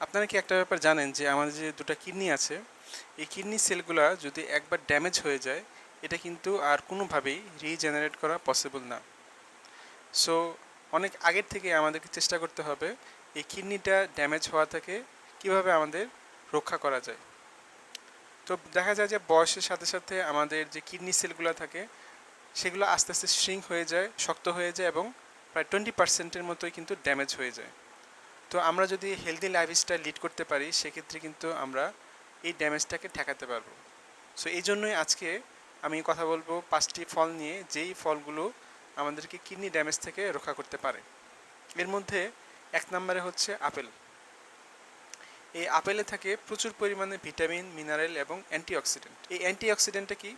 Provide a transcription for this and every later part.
আপনারা কি একটা ব্যাপার জানেন যে আমাদের যে দুটো কিডনি আছে, এই কিডনি সেলগুলা যদি একবার ড্যামেজ হয়ে যায়, এটা কিন্তু আর কোনোভাবেই রিজেনারেট করা পসিবল না। সো, অনেক আগের থেকে আমাদেরকে চেষ্টা করতে হবে এই কিডনিটা ড্যামেজ হওয়া থেকে কীভাবে আমাদের রক্ষা করা যায়। তো দেখা যায় যে বয়সের সাথে সাথে আমাদের যে কিডনি সেলগুলো থাকে, সেগুলো আস্তে আস্তে শ্রিঙ্ক হয়ে যায়, শক্ত হয়ে যায় এবং প্রায় টোয়েন্টি পার্সেন্টের মতোই কিন্তু ড্যামেজ হয়ে যায়। তো আমরা যদি হেলদি লাইফস্টাইল লিড করতে পারি, সেক্ষেত্রে কিন্তু আমরা এই ড্যামেজটাকে ঠেকাতে পারব। সো এই জন্যই আজকে আমি কথা বলব পাঁচটি ফল নিয়ে, যেই ফলগুলো আমাদেরকে কিডনি ড্যামেজ থেকে রক্ষা করতে পারে। এর মধ্যে এক নম্বরে হচ্ছে আপেল। এই আপেলে থাকে প্রচুর পরিমাণে ভিটামিন, মিনারেল এবং অ্যান্টিঅক্সিডেন্ট। এই অ্যান্টিঅক্সিডেন্টটা কি?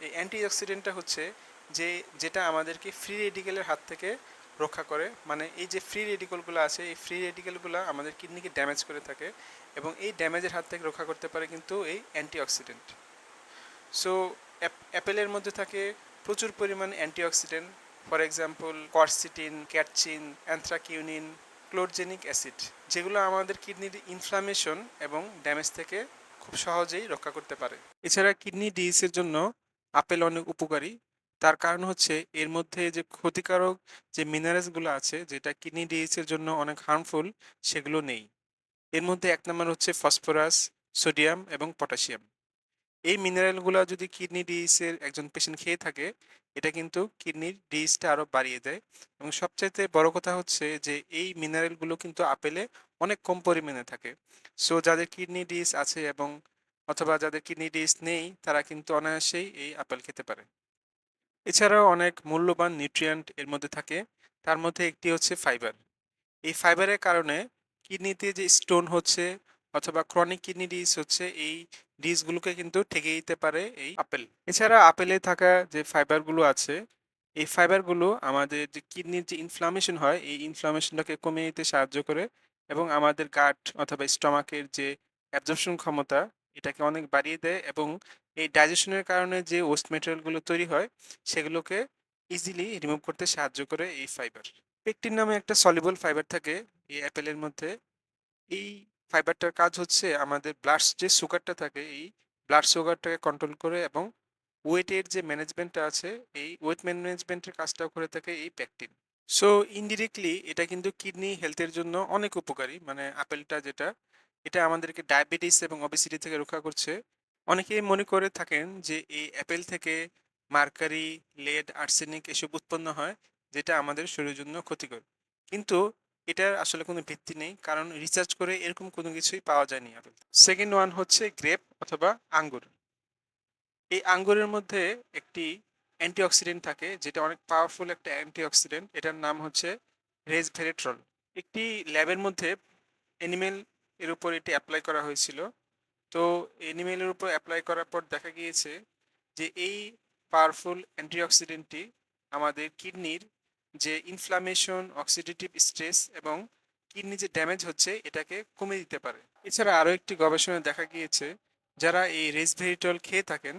এই অ্যান্টিঅক্সিডেন্টটা হচ্ছে যে, যেটা আমাদেরকে ফ্রি রেডিকেলের হাত থেকে রক্ষা করে। মানে এই যে ফ্রি রেডিকেলগুলো আছে, এই ফ্রি রেডিকেলগুলো আমাদের কিডনিকে ড্যামেজ করে থাকে এবং এই ড্যামেজের হাত থেকে রক্ষা করতে পারে কিন্তু এই অ্যান্টিঅক্সিডেন্ট সো অ্যাপেলের মধ্যে থাকে প্রচুর পরিমাণ antioxidant for example quercetin catechin anthraquinone chlorogenic acid যেগুলো আমাদের কিডনির ইনফ্লামেশন এবং ড্যামেজ থেকে খুব সহজেই রক্ষা করতে পারে। এছাড়া কিডনি ডিজিজের জন্য আপেল অনেক উপকারী। তার কারণ হচ্ছে এর মধ্যে যে ক্ষতিকারক যে মিনারেলসগুলো আছে, যেটা কিডনি ডিজিজের জন্য অনেক হার্মফুল সেগুলো নেই। এর মধ্যে এক নম্বর হচ্ছে ফসফরাস সোডিয়াম এবং পটাশিয়াম এই মিনারেলগুলো যদি কিডনি ডিজিজের একজন পেশেন্ট খেয়ে থাকে, এটা কিন্তু কিডনির ডিজিজটা আরও বাড়িয়ে দেয়। এবং সবচাইতে বড় কথা হচ্ছে যে এই মিনারেলগুলো কিন্তু আপেলে অনেক কম পরিমাণে থাকে। সো যাদের কিডনি ডিজিজ আছে এবং অথবা যাদের কিডনি ডিজিজ নেই, তারা কিন্তু অনায়াসেই এই আপেল খেতে পারে। এছাড়াও অনেক মূল্যবান নিউট্রিয়েন্ট এর মধ্যে থাকে। তার মধ্যে একটি হচ্ছে ফাইবার এই ফাইবারের কারণে কিডনিতে যে স্টোন হচ্ছে অথবা ক্রনিক কিডনি ডিজ হচ্ছে, এই ডিজগুলোকে কিন্তু ঠেকে দিতে পারে এই আপেল এছাড়া আপেলে থাকা যে ফাইবারগুলো আছে, এই ফাইবারগুলো আমাদের যে কিডনির যে ইনফ্লামেশন হয়, এই ইনফ্লামেশনটাকে কমিয়ে দিতে সাহায্য করে এবং আমাদের গাট অথবা স্টমাকের যে অ্যাবজর্পশন ক্ষমতা এটাকে অনেক বাড়িয়ে দেয় এবং এই ডাইজেশনের কারণে যে ওয়েস্ট মেটেরিয়ালগুলো তৈরি হয়, সেগুলোকে ইজিলি রিমুভ করতে সাহায্য করে এই ফাইবার পেকটিন নামে একটা সলিবল ফাইবার থাকে এই অ্যাপেলের মধ্যে। এই ফাইবারটার কাজ হচ্ছে আমাদের ব্লাড যে সুগারটা থাকে, এই ব্লাড সুগারটাকে কন্ট্রোল করে এবং ওয়েটের যে ম্যানেজমেন্টটা আছে, এই ওয়েট ম্যানেজমেন্টের কাজটাও করে থাকে এই প্যাকটিন সো ইনডিরেক্টলি এটা কিন্তু কিডনি হেলথের জন্য অনেক উপকারী মানে আপেলটা যেটা এটা আমাদেরকে ডায়াবেটিস এবং অবেসিটি থেকে রক্ষা করছে। অনেকেই মনে করে থাকেন যে এই অ্যাপেল থেকে মার্কারি, লেড, আর্সেনিক এসব উৎপন্ন হয়, যেটা আমাদের শরীরের জন্য ক্ষতিকর। কিন্তু এটার আসলে কোনো ভিত্তি নেই, কারণ রিসার্চ করে এরকম কোনো কিছুই পাওয়া যায়নি আপেল সেকেন্ড ওয়ান হচ্ছে গ্রেপ অথবা আঙ্গুর। এই আঙ্গুরের মধ্যে একটি অ্যান্টিঅক্সিডেন্ট থাকে, যেটা অনেক পাওয়ারফুল একটা অ্যান্টিঅক্সিডেন্ট এটার নাম হচ্ছে রেসভেরেট্রল একটি ল্যাবের মধ্যে অ্যানিমেল এর উপর এটি অ্যাপ্লাই করা হয়েছিল। তো অ্যানিমেলের উপর অ্যাপ্লাই করার পর দেখা গিয়েছে যে এই পাওয়ারফুল অ্যান্টিঅক্সিডেন্টটি আমাদের কিডনির যে ইনফ্লামেশন অক্সিডেটিভ স্ট্রেস এবং কিডনি যে ড্যামেজ হচ্ছে, এটাকে কমে দিতে পারে। এছাড়া আরও একটি গবেষণায় দেখা গিয়েছে, যারা এই রেসভেরিটল খেয়ে থাকেন,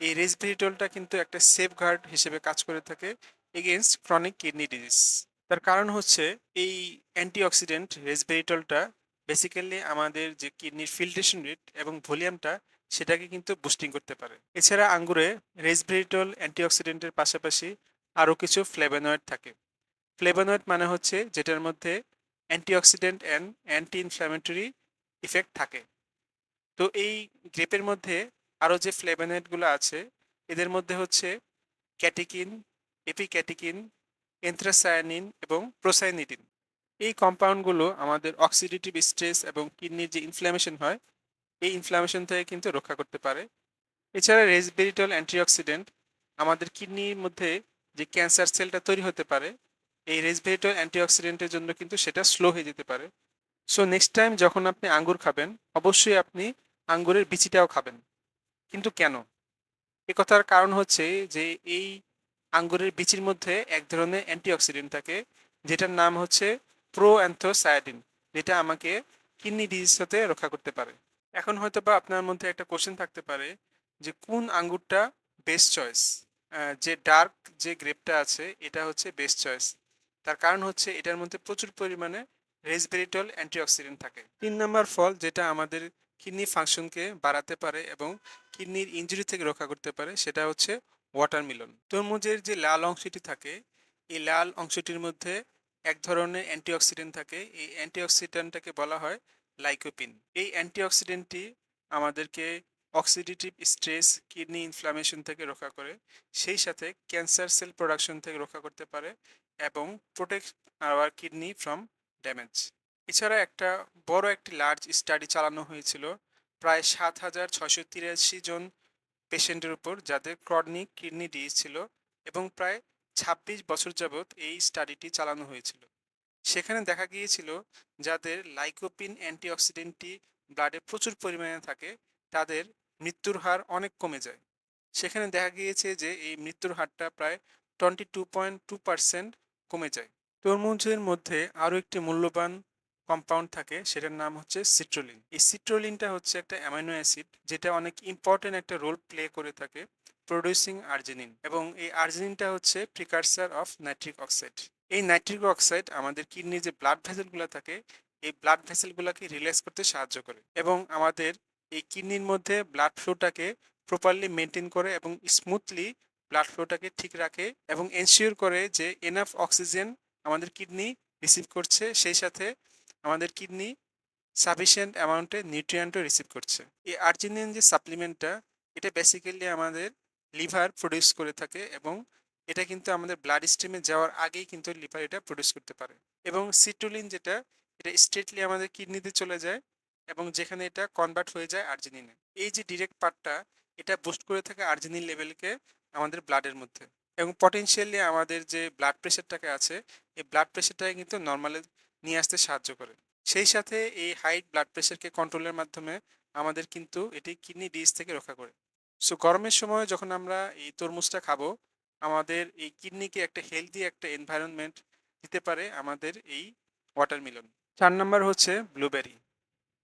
এই রেসভেরিটলটা কিন্তু একটা সেফ গার্ড হিসেবে কাজ করে থাকে এগেনস্ট ক্রনিক কিডনি ডিজিজ তার কারণ হচ্ছে এই অ্যান্টিঅক্সিডেন্ট রেসভেরিটলটা বেসিক্যালি আমাদের যে কিডনির ফিল্ট্রেশন রেট এবং ভলিউমটা সেটাকে কিন্তু বুস্টিং করতে পারে। এছাড়া আঙ্গুরে রেসভেরিটল অ্যান্টিঅক্সিডেন্টের পাশাপাশি আরও কিছু ফ্লেভানয়েড থাকে। ফ্লেভানয়েড মানে হচ্ছে যেটার মধ্যে antioxidant and anti inflammatory effect থাকে। তো এই গ্রেপের মধ্যে আরও যে ফ্লেভানয়েডগুলো আছে, এদের মধ্যে হচ্ছে ক্যাটিকিন এপিক্যাটিকিন এন্থ্রাসায়ানিন এবং প্রোসাইনিটিন এই কম্পাউন্ডগুলো আমাদের অক্সিডেটিভ স্ট্রেস এবং কিডনির যে ইনফ্ল্যামেশন হয়, এই ইনফ্ল্যামেশন থেকে কিন্তু রক্ষা করতে পারে। এছাড়া রেসবেরিটল অ্যান্টিঅক্সিডেন্ট আমাদের কিডনির মধ্যে যে ক্যান্সার সেলটা তৈরি হতে পারে, এই রেসভেরিটল অ্যান্টিঅক্সিডেন্টের জন্য কিন্তু সেটা স্লো হয়ে যেতে পারে। সো নেক্সট টাইম যখন আপনি আঙ্গুর খাবেন, অবশ্যই আপনি আঙ্গুরের বিচিটাও খাবেন। কিন্তু কেন? এ কথার কারণ হচ্ছে যে এই আঙ্গুরের বিচির মধ্যে এক ধরনের অ্যান্টিঅক্সিডেন্ট থাকে, যেটার নাম হচ্ছে প্রো অ্যান্থোসায়াডিন যেটা আমাকে কিডনি ডিজিজ হতে রক্ষা করতে পারে। এখন হয়তো বা আপনার মধ্যে একটা কোশ্চেন থাকতে পারে যে কোন আঙ্গুরটা বেস্ট চয়েস যে ডার্ক যে গ্রেপটা আছে, এটা হচ্ছে বেস্ট চয়েস তার কারণ হচ্ছে এটার মধ্যে প্রচুর পরিমাণে রেসবেরিটল অ্যান্টিঅক্সিডেন্ট থাকে। তিন নম্বর ফল যেটা আমাদের কিডনি ফাংশনকে বাড়াতে পারে এবং কিডনির ইঞ্জুরি থেকে রক্ষা করতে পারে, সেটা হচ্ছে ওয়াটারমেলন তরমুজের যে লাল অংশটি থাকে, এই লাল অংশটির মধ্যে এক ধরনের অ্যান্টিঅক্সিডেন্ট থাকে। এই অ্যান্টিঅক্সিডেন্টটাকে বলা হয় লাইকোপিন এই অ্যান্টিঅক্সিডেন্টটি আমাদেরকে অক্সিডেটিভ স্ট্রেস কিডনি ইনফ্লামেশন থেকে রক্ষা করে। সেই সাথে ক্যান্সার সেল প্রোডাকশন থেকে রক্ষা করতে পারে এবং protect our kidney from damage এছাড়া একটা বড় একটি লার্জ স্টাডি চালানো হয়েছিল প্রায় সাত হাজার ছশো তিরাশি জন পেশেন্টের উপর যাদের ক্রনিক কিডনি ডিজিজ ছিল এবং প্রায় ছাব্বিশ বছর যাবৎ এই স্টাডিটি চালানো হয়েছিল। সেখানে দেখা গিয়েছিল যাদের লাইকোপিন অ্যান্টিঅক্সিডেন্টটি ব্লাডে প্রচুর পরিমাণে থাকে, তাদের মৃত্যুর হার অনেক কমে যায়। সেখানে দেখা গিয়েছে যে এই মৃত্যুর হারটা প্রায় twenty two point two percent কমে যায়। তরমুজের মধ্যে আরও একটি মূল্যবান কম্পাউন্ড থাকে, সেটার নাম হচ্ছে সিট্রোলিন এই সিট্রোলিনটা হচ্ছে একটা অ্যামাইনো অ্যাসিড, যেটা অনেক ইম্পর্টেন্ট একটা রোল প্লে করে থাকে। প্রডিউসিং আর্জিনিন এবং এই আর্জিনিনটা হচ্ছে প্রিকারসার অফ নাইট্রিক অক্সাইড এই নাইট্রিক অক্সাইড আমাদের কিডনির যে ব্লাড ভেসেলগুলো থাকে, এই ব্লাড ভেসেলগুলোকে রিল্যাক্স করতে সাহায্য করে এবং আমাদের এই কিডনির মধ্যে ব্লাড ফ্লোটাকে প্রপারলি মেনটেন করে এবং স্মুথলি ব্লাড ফ্লোটাকে ঠিক রাখে এবং এনশিওর করে যে এনাফ অক্সিজেন আমাদের কিডনি রিসিভ করছে, সেই সাথে আমাদের কিডনি সাফিসিয়েন্ট অ্যামাউন্টে নিউট্রিয়েন্টও রিসিভ করছে। এই আর্জিনিন যে সাপ্লিমেন্টটা এটা বেসিক্যালি আমাদের লিভার প্রডিউস করে থাকে এবং এটা কিন্তু আমাদের ব্লাড স্ট্রিমে যাওয়ার আগেই কিন্তু লিভার এটা প্রডিউস করতে পারে। এবং সিট্রোলিন যেটা, এটা স্ট্রেটলি আমাদের কিডনিতে চলে যায় এবং যেখানে এটা কনভার্ট হয়ে যায় আর্জিনিনে এই যে ডিরেক্ট পার্টটা এটা বুস্ট করে থাকে আর্জিনিন লেভেলকে আমাদের ব্লাডের মধ্যে। এবং পটেনশিয়ালি আমাদের যে ব্লাড প্রেশারটাকে আছে, এই ব্লাড প্রেশারটাকে কিন্তু নর্মালে নিয়ে আসতে সাহায্য করে। সেই সাথে এই হাই ব্লাড প্রেশারকে কন্ট্রোলের মাধ্যমে আমাদের কিন্তু এটি কিডনি ডিজ থেকে রক্ষা করে। সো গরমের সময় যখন আমরা এই তরমুজটা খাব, আমাদের এই কিডনিকে একটা হেলদি একটা এনভায়রনমেন্ট দিতে পারে আমাদের এই ওয়াটারমেলন চার নাম্বার হচ্ছে ব্লুবেরি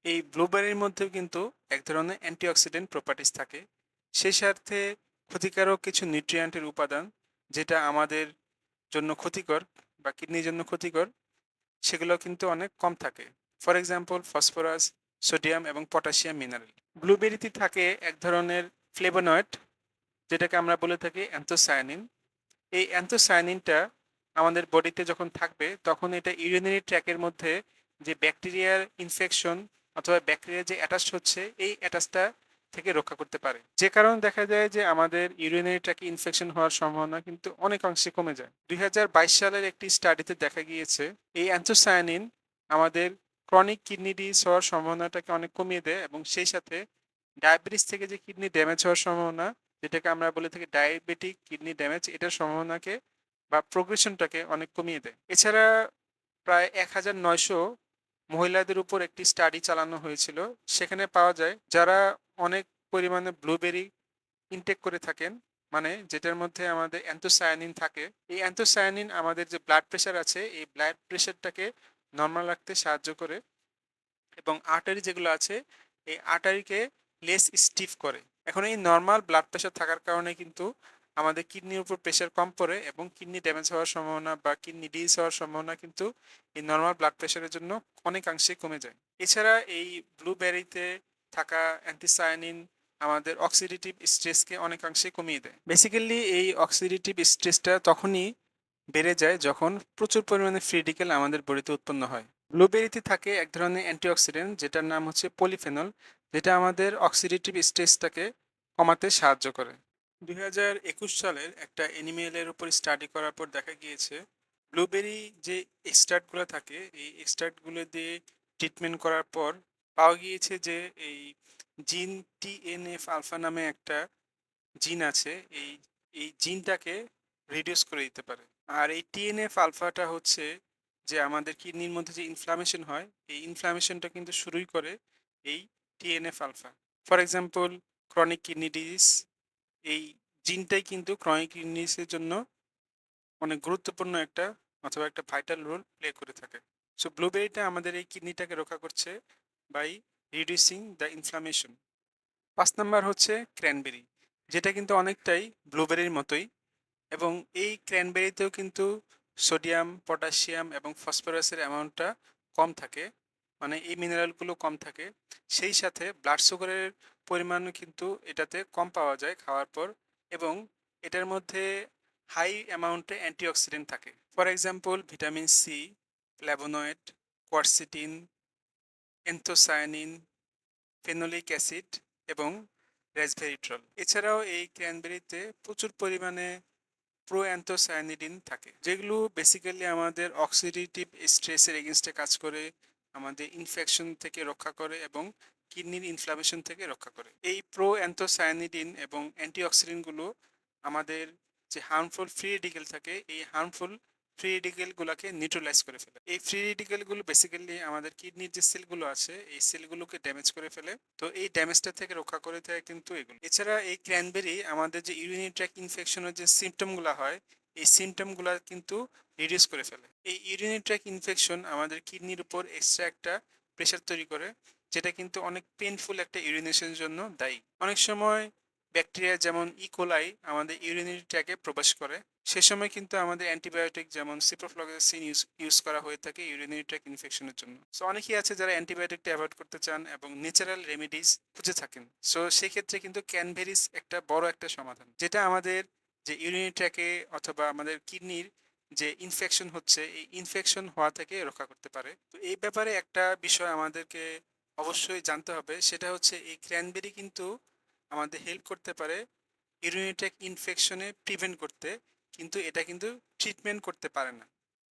এই ব্লুবেরির মধ্যেও কিন্তু এক ধরনের অ্যান্টিঅক্সিডেন্ট প্রপার্টিস থাকে। সেই স্বার্থে ক্ষতিকারক কিছু নিউট্রিয়েন্টের উপাদান যেটা আমাদের জন্য ক্ষতিকর বা কিডনির জন্য ক্ষতিকর সেগুলো কিন্তু অনেক কম থাকে। ফর এক্সাম্পল ফসফরাস সোডিয়াম এবং পটাশিয়াম মিনারেল ব্লুবেরিতে থাকে এক ধরনের ফ্লেভোনয়েড, যেটাকে আমরা বলে থাকি অ্যান্থোসায়ানিন। এই অ্যান্থোসায়ানিনটা আমাদের বডিতে যখন থাকবে, তখন এটা ইউরিনারি ট্র্যাকের মধ্যে যে ব্যাকটেরিয়ার ইনফেকশন অথবা ব্যাকটেরিয়া যে অ্যাটাচ হচ্ছে, এই অ্যাটাচটা থেকে রক্ষা করতে পারে। যে কারণে দেখা যায় যে আমাদের ইউরিনারি ট্র্যাকে ইনফেকশন হওয়ার সম্ভাবনা কিন্তু অনেকাংশে কমে যায়। দুই হাজার বাইশ সালের একটি স্টাডিতে দেখা গিয়েছে, এই অ্যান্থোসায়ানিন আমাদের ক্রনিক কিডনি ডিজ হওয়ার সম্ভাবনাটাকে অনেক কমিয়ে দেয় এবং সেই সাথে ডায়াবেটিস থেকে যে কিডনি ড্যামেজ হওয়ার সম্ভাবনা, যেটাকে আমরা বলে থাকি ডায়াবেটিক কিডনি ড্যামেজ, এটার সম্ভাবনাকে বা প্রোগ্রেশনটাকে অনেক কমিয়ে দেয়। এছাড়া প্রায় এক হাজার নয়শো মহিলাদের উপর একটি স্টাডি চালানো হয়েছিল। সেখানে পাওয়া যায় যারা অনেক পরিমাণে ব্লুবেরি ইনটেক করে থাকেন মানে যেটার মধ্যে আমাদের অ্যান্থোসায়ানিন থাকে। এই অ্যান্থোসায়ানিন আমাদের যে ব্লাড প্রেশার আছে, এই ব্লাড প্রেশারটাকে নর্মাল রাখতে সাহায্য করে। এবং আর্টারি যেগুলো আছে, এই আর্টারিকে লেস স্টিফ করে। এখন এই নর্মাল ব্লাড প্রেশার থাকার কারণে কিন্তু আমাদের কিডনির উপর প্রেশার কম পড়ে এবং কিডনি ড্যামেজ হওয়ার সম্ভাবনা বা কিডনি ডিজ হওয়ার সম্ভাবনা কিন্তু এই নর্মাল ব্লাড প্রেশারের জন্য অনেকাংশে কমে যায়। এছাড়া এই ব্লুবেরিতে থাকা অ্যান্টিসায়ানিন আমাদের অক্সিডেটিভ স্ট্রেসকে অনেকাংশে কমিয়ে দেয়। বেসিক্যালি এই অক্সিডেটিভ স্ট্রেসটা তখনই বেড়ে যায় যখন প্রচুর পরিমাণে ফ্রি রেডিক্যাল আমাদের বডিতে উৎপন্ন হয়। ব্লুবেরিতে থাকে এক ধরনের অ্যান্টিঅক্সিডেন্ট যেটার নাম হচ্ছে পলিফেনল যেটা আমাদের অক্সিডেটিভ স্ট্রেসটাকে কমাতে সাহায্য করে। দুই হাজার একুশ সালের একটা অ্যানিমেলের উপর স্টাডি করার পর দেখা গিয়েছে ব্লুবেরি যে এক্সট্রাক্টগুলো থাকে, এই এক্সট্রাক্টগুলো দিয়ে ট্রিটমেন্ট করার পর পাওয়া গিয়েছে যে এই জিন টিএনএফ আলফা নামে একটা জিন আছে, এই এই জিনটাকে রিডিউস করে দিতে পারে। আর এই টিএনএফ আলফাটা হচ্ছে যে আমাদের কিডনির মধ্যে যে ইনফ্লামেশন হয়, এই ইনফ্লামেশনটা কিন্তু শুরুই করে এই TNF alpha for example chronic kidney disease এই জিনটাই কিন্তু ক্রনিক কিডনিসের জন্য অনেক গুরুত্বপূর্ণ একটা অথবা একটা ভাইটাল রোল প্লে করে থাকে। সো ব্লুবেরিটা আমাদের এই কিডনিটাকে রক্ষা করছে বাই রিডিউসিং দ্য ইনফ্লামেশন পাঁচ নাম্বার হচ্ছে ক্র্যানবেরি যেটা কিন্তু অনেকটাই ব্লুবেরির মতোই এবং এই ক্র্যানবেরিতেও কিন্তু সোডিয়াম পটাশিয়াম এবং ফসফরাসের অ্যামাউন্টটা কম থাকে। মানে এই মিনারেলগুলো কম থাকে, সেই সাথে ব্লাড সুগারের পরিমাণও কিন্তু এটাতে কম পাওয়া যায় খাওয়ার পর এবং এটার মধ্যে হাই অ্যামাউন্টে অ্যান্টিঅক্সিডেন্ট থাকে। For example vitamin C flavonoid quercetin anthocyanin phenolic acid এবং রেসভেরিট্রল এছাড়াও এই ক্র্যানবেরিতে প্রচুর পরিমাণে প্রো অ্যান্থোসায়ানিডিন থাকে, যেগুলো বেসিক্যালি আমাদের অক্সিডেটিভ স্ট্রেসের এগেনস্টে কাজ করে আমাদের ইনফেকশন থেকে রক্ষা করে এবং কিডনির ইনফ্লামেশন থেকে রক্ষা করে। এই প্রো অ্যান্থোসায়ানিডিন এবং অ্যান্টিঅক্সিডেন্টগুলো আমাদের যে হার্মফুল ফ্রি রেডিকেল থাকে, এই হার্মফুল ফ্রি রেডিকেলগুলোকে নিউট্রালাইজ করে ফেলে। এই ফ্রি রেডিকেলগুলো বেসিক্যালি আমাদের কিডনির যে সেলগুলো আছে, এই সেলগুলোকে ড্যামেজ করে ফেলে। তো এই ড্যামেজটা থেকে রক্ষা করে দেয় কিন্তু এগুলো। এছাড়া এই ক্র্যানবেরি আমাদের যে ইউরিনি ট্র্যাক ইনফেকশনের যে সিমটমগুলো হয় এই সিমটমগুলো কিন্তু রিডিউস করে ফেলে। এই ইউরিনি ট্র্যাক ইনফেকশন আমাদের কিডনির উপর এক্সট্রা একটা প্রেশার তৈরি করে, যেটা কিন্তু অনেক পেনফুল একটা ইউরিনেশনের জন্য দায়ী। অনেক সময় ব্যাকটেরিয়া যেমন ইকোলাই আমাদের ইউরিনারি ট্র্যাকে প্রবেশ করে, সে সময় কিন্তু আমাদের অ্যান্টিবায়োটিক যেমন সিপ্রোফ্লক্সাসিন ইউজ ইউজ করা হয়ে থাকে ইউরিনারি ট্র্যাক ইনফেকশনের জন্য। সো অনেকেই আছে যারা অ্যান্টিবায়োটিকটা অ্যাভয়েড করতে চান এবং ন্যাচারাল রেমেডিস খুঁজে থাকেন। সো সেক্ষেত্রে কিন্তু ক্যানভেরিস একটা বড় একটা সমাধান, যেটা আমাদের যে ইউরিনারি ট্র্যাকে অথবা আমাদের কিডনির যে ইনফেকশন হচ্ছে, এই ইনফেকশন হওয়া থেকে রক্ষা করতে পারে। তো এই ব্যাপারে একটা বিষয় আমাদেরকে অবশ্যই জানতে হবে, সেটা হচ্ছে এই ক্র্যানবেরি কিন্তু আমাদের হেল্প করতে পারে ইউরিনিটেক ইনফেকশনে প্রিভেন্ট করতে, কিন্তু এটা কিন্তু ট্রিটমেন্ট করতে পারে না।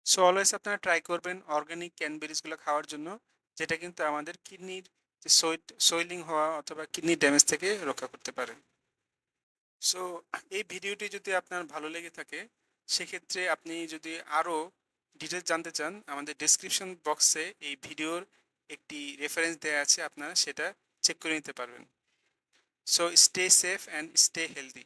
সো অলওয়েজ আপনারা ট্রাই করবেন অর্গানিক ক্যানবেরিজগুলো খাওয়ার জন্য, যেটা কিন্তু আমাদের কিডনির যে সোয়েলিং হওয়া অথবা কিডনি ড্যামেজ থেকে রক্ষা করতে পারে। সো এই ভিডিওটি যদি আপনার ভালো লেগে থাকে, সেক্ষেত্রে আপনি যদি আরও ডিটেলস জানতে চান, আমাদের ডিসক্রিপশন বক্সে এই ভিডিওর একটি রেফারেন্স দেওয়া আছে, আপনারা সেটা চেক করে নিতে পারবেন so stay safe and stay healthy.